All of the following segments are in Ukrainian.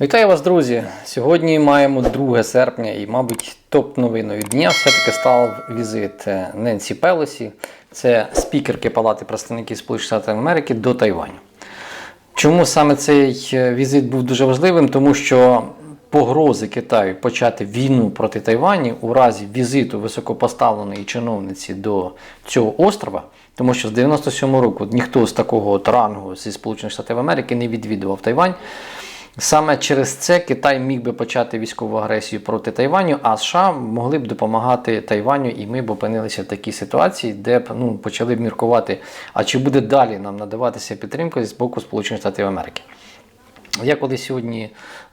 Вітаю вас, друзі! Сьогодні маємо 2 серпня і, мабуть, топ-новиною дня все-таки став візит е, Ненсі Пелосі, це спікерки Палати представників Сполучених Штатів Америки до Тайваню. Чому саме цей е, візит був дуже важливим? Тому що погрози Китаю почати війну проти Тайвані у разі візиту високопоставленої чиновниці до цього острова, тому що з 97 року ніхто з такого рангу зі Сполучених Штатів Америки не відвідував Тайвань. Саме через це Китай міг би почати військову агресію проти Тайваню, а США могли б допомагати Тайваню, і ми б опинилися в такій ситуації, де б ну, почали б міркувати, а чи буде далі нам надаватися підтримка з боку Сполучених Штатів Америки. Я коли сьогодні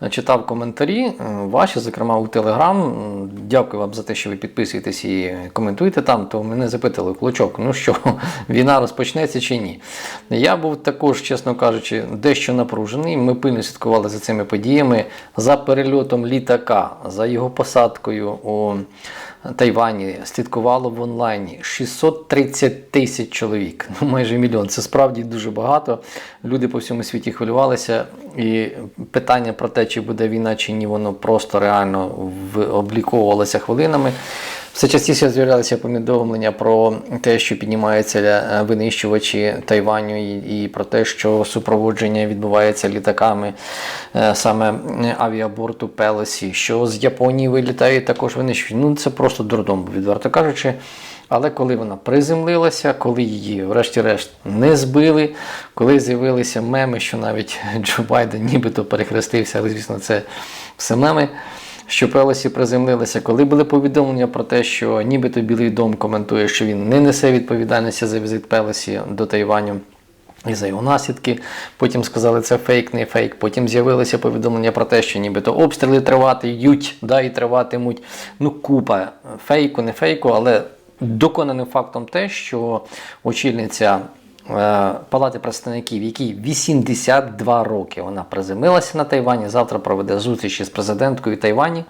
читав коментарі, е, ваші, зокрема у Телеграм, дякую вам за те, що ви підписуєтесь і коментуєте там, то мене запитали, Клочок, ну що, війна розпочнеться чи ні? Я був також, чесно кажучи, дещо напружений. Ми пильно слідкували за цими подіями, за перельотом літака, за його посадкою у Тайвані, слідкувало в онлайні 630 тисяч чоловік, ну майже мільйон. Це справді дуже багато. Люди по всьому світі хвилювалися. І питання про те, чи буде війна, чи ні, воно просто реально обліковувалося хвилинами. Все частіше з'являлися повідомлення про те, що піднімаються е, винищувачі Тайваню, і, про те, що супроводження відбувається літаками е, саме авіаборту Пелесі, що з Японії вилітають також винищувачі. Ну це просто дурдом, відверто кажучи. Але коли вона приземлилася, коли її, врешті-решт, не збили, коли з'явилися меми, що навіть Джо Байден нібито перехрестився, але звісно, це все меми. Що Пелосі приземлилися, коли були повідомлення про те, що нібито Білий дом коментує, що він не несе відповідальності за візит Пелосі до Тайваню і за його наслідки. Потім сказали, це фейк, не фейк. Потім з'явилися повідомлення про те, що нібито обстріли триватимуть, да, і триватимуть. Ну, купа фейку, не фейку, але доконаним фактом те, що очільниця Палати представників, якій 82 роки вона приземлилася на Тайвані, завтра проведе зустріч із президенткою Тайвані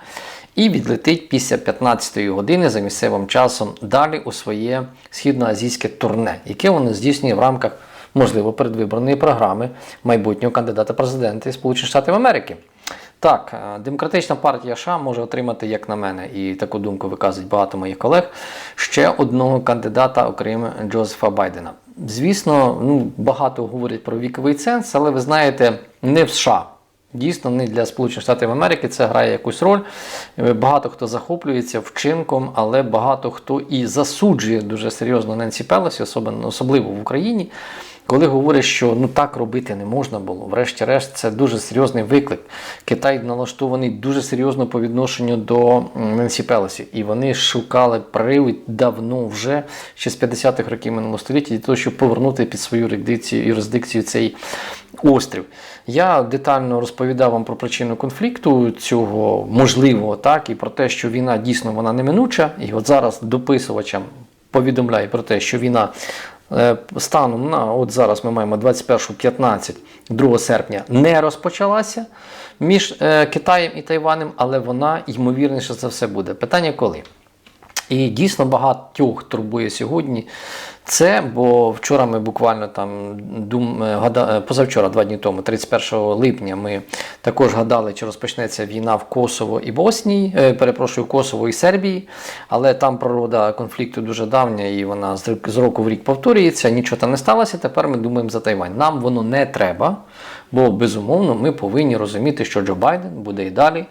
і відлетить після 15-ї години за місцевим часом далі у своє східноазійське турне, яке вона здійснює в рамках, можливо, передвиборної програми майбутнього кандидата президента Сполучених Штатів Америки. Так, е, демократична партія США може отримати, як на мене, і таку думку виказують багато моїх колег, ще одного кандидата, окрім Джозефа Байдена. Звісно, ну, багато говорять про віковий ценз, але ви знаєте, не в США. Дійсно, не для Сполучених Штатів Америки це грає якусь роль. Е, Багато хто захоплюється вчинком, але багато хто і засуджує дуже серйозно Ненсі особливо, особливо в Україні, коли говорять, що ну так робити не можна було. Врешті-решт, це дуже серйозний виклик. Китай налаштований дуже серйозно по відношенню до Ненсі Пелосі. І вони шукали привід давно вже, ще з 50-х років минулого століття, для того, щоб повернути під свою юрисдикцію, цей острів. Я детально розповідав вам про причину конфлікту цього можливого, так, і про те, що війна дійсно вона неминуча. І от зараз дописувачам повідомляю про те, що війна станом на от зараз ми маємо 21.15, 2 серпня, не розпочалася між е, Китаєм і Тайванем, але вона ймовірніше за все буде. Питання коли? І дійсно багатьох турбує сьогодні це, бо вчора ми буквально там дум, е, гада, е, позавчора, два дні тому, 31 липня, ми також гадали, чи розпочнеться війна в Косово і Боснії, е, перепрошую, Косово і Сербії, але там природа конфлікту дуже давня і вона з з року в рік повторюється, нічого там не сталося. Тепер ми думаємо за Тайвань. Нам воно не треба, бо безумовно ми повинні розуміти, що Джо Байден буде і далі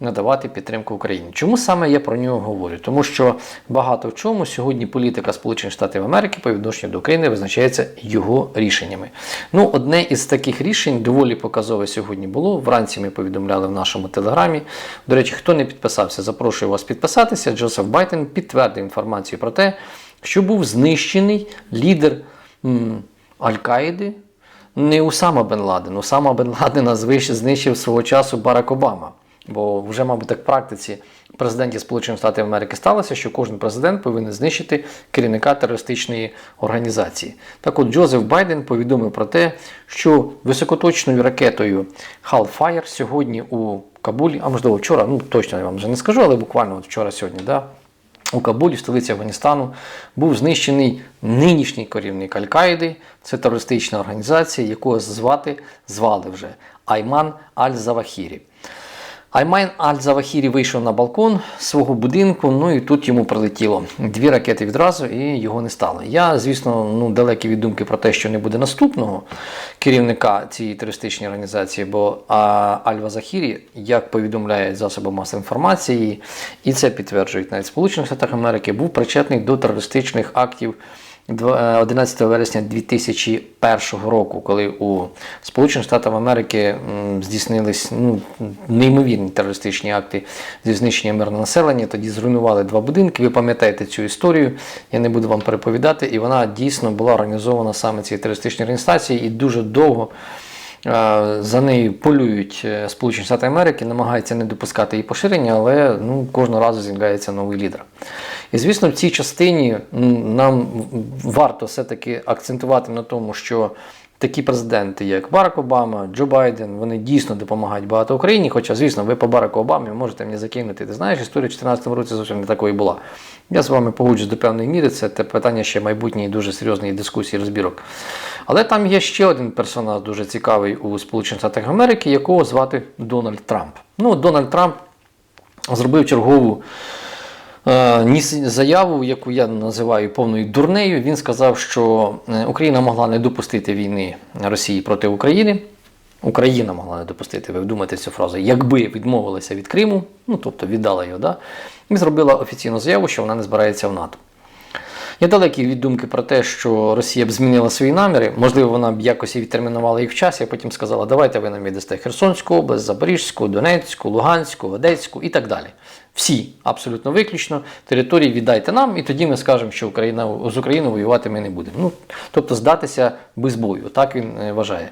надавати підтримку Україні. Чому саме я про нього говорю? Тому що багато в чому сьогодні політика Сполучених Штатів Америки по відношенню до України визначається його рішеннями. Ну, одне із таких рішень доволі показове сьогодні було. Вранці ми повідомляли в нашому телеграмі. До речі, хто не підписався, запрошую вас підписатися. Джозеф Байден підтвердив інформацію про те, що був знищений лідер Аль-Каїди. Не Усама Бен Ладен. Усама Бен Ладена знищив свого часу Барак Обама. Бо вже, мабуть, так в практиці президентів Сполучених Штатів Америки сталося, що кожен президент повинен знищити керівника терористичної організації. Так от Джозеф Байден повідомив про те, що високоточною ракетою Hellfire сьогодні у Кабулі, а можливо вчора, ну точно я вам вже не скажу, але буквально от вчора сьогодні, да, у Кабулі, столиці Афганістану, був знищений нинішній керівник Аль-Каїди. Це терористична організація, яку звати звали вже Айман Аль-Завахірі. Айман Аль-Завахірі вийшов на балкон свого будинку, ну і тут йому прилетіло дві ракети відразу, і його не стало. Я, звісно, ну, далекий від думки про те, що не буде наступного керівника цієї терористичної організації, бо а, Аль-Вазахірі, як повідомляють засоби масової інформації, і це підтверджують навіть Сполучених Штатах Америки, був причетний до терористичних актів. Дв- е, 11 вересня 2001 року, коли у Сполучених Штатах Америки здійснились ну, неймовірні терористичні акти зі знищення мирного населення, тоді зруйнували два будинки. Ви пам'ятаєте цю історію, я не буду вам переповідати, і вона дійсно була організована саме цією терористичною організацією і дуже довго. За нею полюють е, Сполучені Штати Америки, намагаються не допускати її поширення, але ну, кожного разу з'являється новий лідер. І звісно, в цій частині нам варто все-таки акцентувати на тому, що такі президенти, як Барак Обама, Джо Байден, вони дійсно допомагають багато Україні. Хоча, звісно, ви по Бараку Обамі можете мені закинути. Ти знаєш, історія в 2014 році зовсім не такою була. Я з вами погоджуюсь до певної міри, це те питання ще майбутньої дуже серйозної дискусії, розбірок. Але там є ще один персонаж дуже цікавий у Сполучених Штатах Америки, якого звати Дональд Трамп. Ну, Дональд Трамп зробив чергову ніс заяву, яку я називаю повною дурнею. Він сказав, що е, Україна могла не допустити війни Росії проти України. Україна могла не допустити, ви вдумайте цю фразу, якби відмовилася від Криму, ну тобто віддала його, да, і зробила офіційну заяву, що вона не збирається в НАТО. Я далекий від думки про те, що Росія б змінила свої наміри. Можливо, вона б якось і відтермінувала їх в часі, а потім сказала, давайте ви нам віддасте Херсонську область, Запорізьку, Донецьку, Луганську, Одеську і так далі. Всі, абсолютно виключно, території віддайте нам, і тоді ми скажемо, що Україна, з Україною воювати ми не будемо. Ну, тобто здатися без бою, так він е, вважає.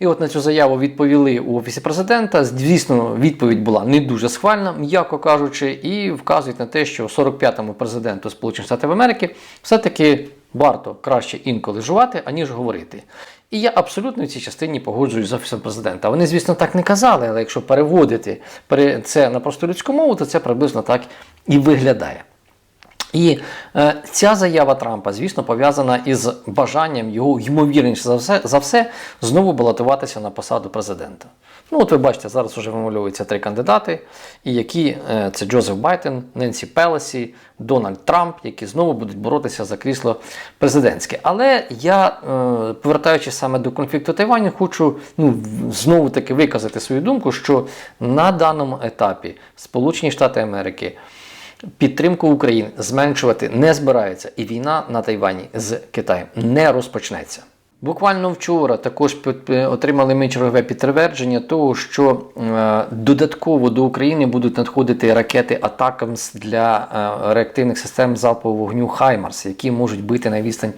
І от на цю заяву відповіли у Офісі президента. Звісно, відповідь була не дуже схвальна, м'яко кажучи, і вказують на те, що 45-му президенту Сполучених Штатів Америки все-таки варто краще інколи жувати, аніж говорити. І я абсолютно в цій частині погоджуюсь з офісом президента. Вони, звісно, так не казали, але якщо переводити це на просту людську мову, то це приблизно так і виглядає. І е, ця заява Трампа, звісно, пов'язана із бажанням його ймовірніше за все, за все знову балотуватися на посаду президента. Ну, от ви бачите, зараз вже вимовлюються три кандидати, і які е, це Джозеф Байден, Ненсі Пелесі, Дональд Трамп, які знову будуть боротися за крісло президентське. Але я, е, повертаючись саме до конфлікту Тайваню, хочу ну, знову таки виказати свою думку, що на даному етапі Сполучені Штати Америки підтримку України зменшувати не збираються, і війна на Тайвані з Китаєм не розпочнеться. Буквально вчора також е, отримали ми чергове підтвердження того, що е, додатково до України будуть надходити ракети Атакамс для е, реактивних систем залпового вогню Хаймарс, які можуть бити на відстань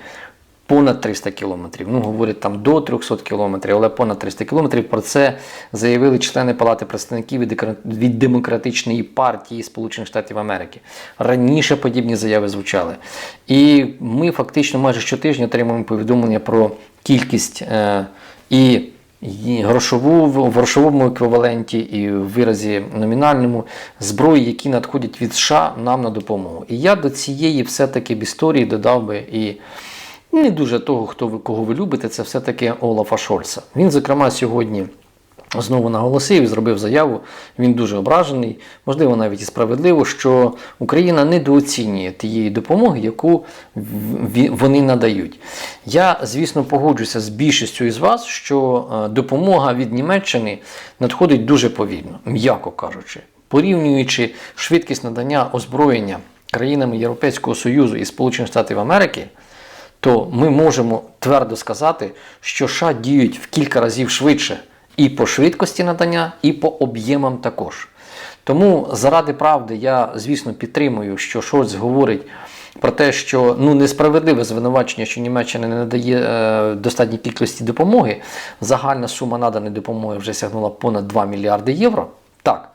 понад 300 кілометрів. Ну, говорять там до 300 кілометрів, але понад 300 кілометрів. Про це заявили члени Палати представників від Демократичної партії Сполучених Штатів Америки. Раніше подібні заяви звучали. І ми фактично майже щотижня отримуємо повідомлення про кількість е, і і грошову в грошовому еквіваленті і в виразі номінальному зброї, які надходять від США нам на допомогу. І я до цієї все-таки історії додав би і не дуже того, хто ви кого ви любите, це все-таки Олафа Шольца. Він, зокрема, сьогодні. Знову наголосив і зробив заяву. Він дуже ображений, можливо, навіть і справедливо, що Україна недооцінює тієї допомоги, яку вони надають. Я, звісно, погоджуся з більшістю із вас, що е, допомога від Німеччини надходить дуже повільно, м'яко кажучи, порівнюючи швидкість надання озброєння країнами Європейського Союзу і Сполучених Штатів Америки то ми можемо твердо сказати, що США діють в кілька разів швидше і по швидкості надання, і по об'ємам також. Тому заради правди я, звісно, підтримую, що Шольц говорить про те, що ну несправедливе звинувачення, що Німеччина не надає е, достатній кількості допомоги. Загальна сума наданої допомоги вже сягнула понад 2 мільярди євро. Так.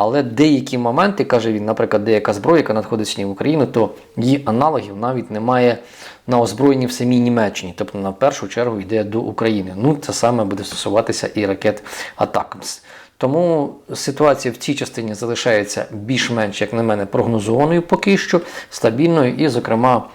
Але деякі моменти, каже він, наприклад, деяка зброя, яка надходить в Україну, то її аналогів навіть немає на озброєнні в самій Німеччині. Тобто, на першу чергу йде до України. Ну, це саме буде стосуватися і ракет Атакамс. Тому ситуація в цій частині залишається більш-менш, як на мене, прогнозованою поки що, стабільною і, зокрема,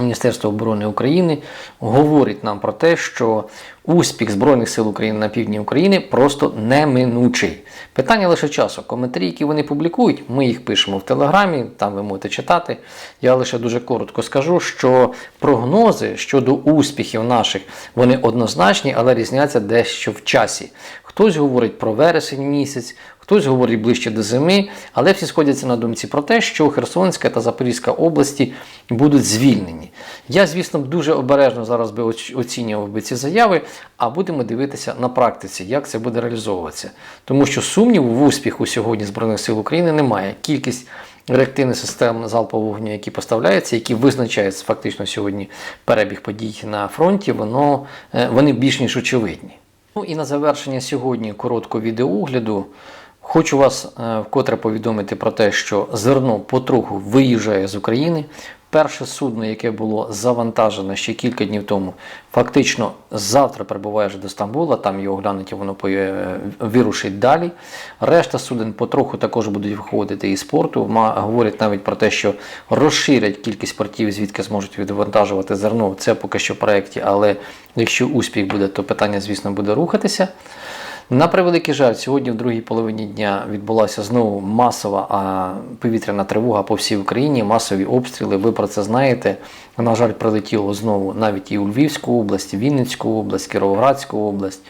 Міністерство оборони України говорить нам про те, що успіх Збройних сил України на півдні України просто неминучий. Питання лише часу. Коментарі, які вони публікують, ми їх пишемо в Телеграмі, там ви можете читати. Я лише дуже коротко скажу, що прогнози щодо успіхів наших вони однозначні, але різняться дещо в часі. Хтось говорить про вересень місяць, хтось говорить ближче до зими, але всі сходяться на думці про те, що Херсонська та Запорізька області будуть звільнені. Я, звісно, дуже обережно зараз би оцінював би ці заяви, а будемо дивитися на практиці, як це буде реалізовуватися. Тому що сумніву в успіху сьогодні Збройних сил України немає. Кількість реактивних систем залпового вогню, які поставляються, які визначають фактично сьогодні перебіг подій на фронті, воно, е, вони більш ніж очевидні. Ну і на завершення сьогодні короткого відеоогляду хочу вас е, вкотре повідомити про те, що зерно потроху виїжджає з України. Перше судно, яке було завантажено ще кілька днів тому, фактично завтра прибуває вже до Стамбула, там його глянуть, і воно вирушить далі. Решта суден потроху також будуть виходити із порту. Говорять навіть про те, що розширять кількість портів, звідки зможуть відвантажувати зерно. Це поки що в проєкті, але якщо успіх буде, то питання, звісно, буде рухатися. На превеликий жаль, сьогодні в другій половині дня відбулася знову масова повітряна тривога по всій Україні, масові обстріли. Ви про це знаєте. На жаль, прилетіло знову навіть і у Львівську область, Вінницьку область, Кіровоградську область.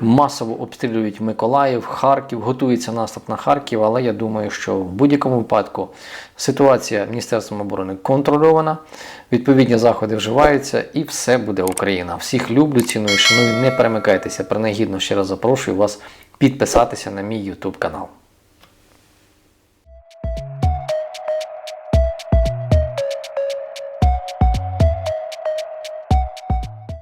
Масово обстрілюють Миколаїв, Харків, готується наступ на Харків, але я думаю, що в будь-якому випадку ситуація Міністерством оборони контрольована, відповідні заходи вживаються і все буде Україна. Всіх люблю, ціную, шаную, не перемикайтеся. Принагідно ще раз запрошую вас підписатися на мій YouTube канал.